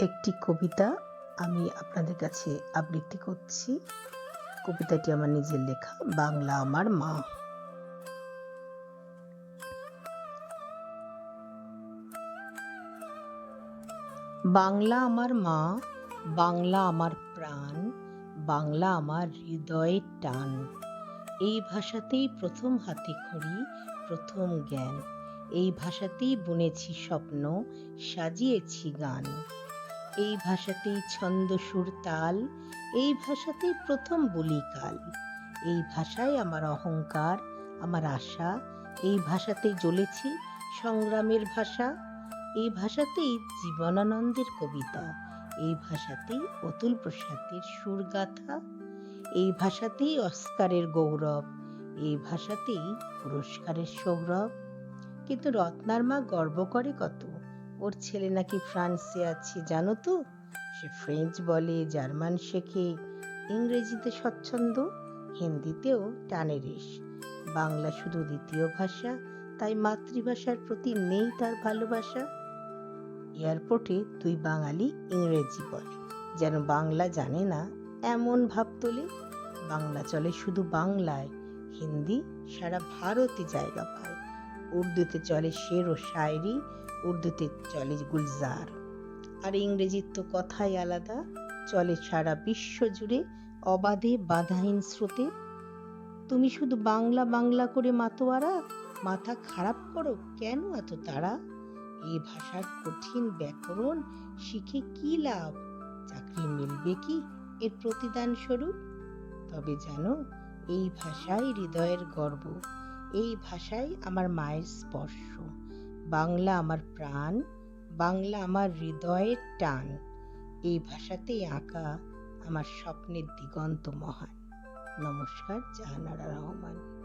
একটি কবিতা আমি আপনাদের কাছে আবৃত্তি করছি। কবিতাটি আমার নিজের লেখা, বাংলা আমার মা। বাংলা আমার মা, বাংলা আমার প্রাণ, বাংলা আমার হৃদয়ের টান। এই ভাষাতেই প্রথম হাতে খড়ি, প্রথম জ্ঞান। এই ভাষাতেই বুনেছি স্বপ্ন, সাজিয়েছি গান। এই ভাষাতেই ছন্দ সুর তাল, এই ভাষাতেই প্রথম বলি কাল। এই ভাষায় আমার অহংকার, আমার আশা, এই ভাষাতেই জ্বলেছি সংগ্রামের ভাষা, এই ভাষাতেই জীবনানন্দের কবিতা, এই ভাষাতেই অতুল প্রসাদের সুরগাথা এই ভাষাতেই অস্কারের গৌরব, এই ভাষাতেই পুরস্কারের সৌরভ। কিন্তু রত্নার মা গর্ব করে কত? ওর ছেলে নাকি ফ্রান্সে আছে, জানো তো? সে ফ্রেঞ্চ বলে, জার্মান শেখে, ইংরেজিতে স্বচ্ছন্দ, হিন্দিতেও টানে রেশ। বাংলা শুধু দ্বিতীয় ভাষা, তাই মাতৃভাষার প্রতি নেই তার ভালোবাসা। এয়ারপোর্টে দুই বাঙালি ইংরেজি বলে, যেন বাংলা জানে না এমন ভাব তোলে। বাংলা চলে শুধু বাংলায়, হিন্দি সারা ভারতে জায়গা পায়। উর্দুতে চলে শের ও শায়রি, উর্দুতে চলে গুলজার। আর ইংরেজির তো কথাই আলাদা, চলে সারা বিশ্ব জুড়ে অবাধে বাধাহীন স্রোতে। তুমি শুধু বাংলা বাংলা করে মাতোয়ারা, মাথা খারাপ করো কেন এত তারা এই ভাষার কঠিন ব্যাকরণ শিখে কি লাভ? চাকরি মিলবে কি এর প্রতিদান স্বরূপ তবে জানো, এই ভাষাই হৃদয়ের গর্ব। এই ভাষাই আমার মায়ের স্পর্শ। বাংলা আমার প্রাণ, বাংলা আমার হৃদয়ের টান। এই ভাষাতেই আঁকা আমার স্বপ্নের দিগন্ত মহান। নমস্কার, জাহানারা রহমান।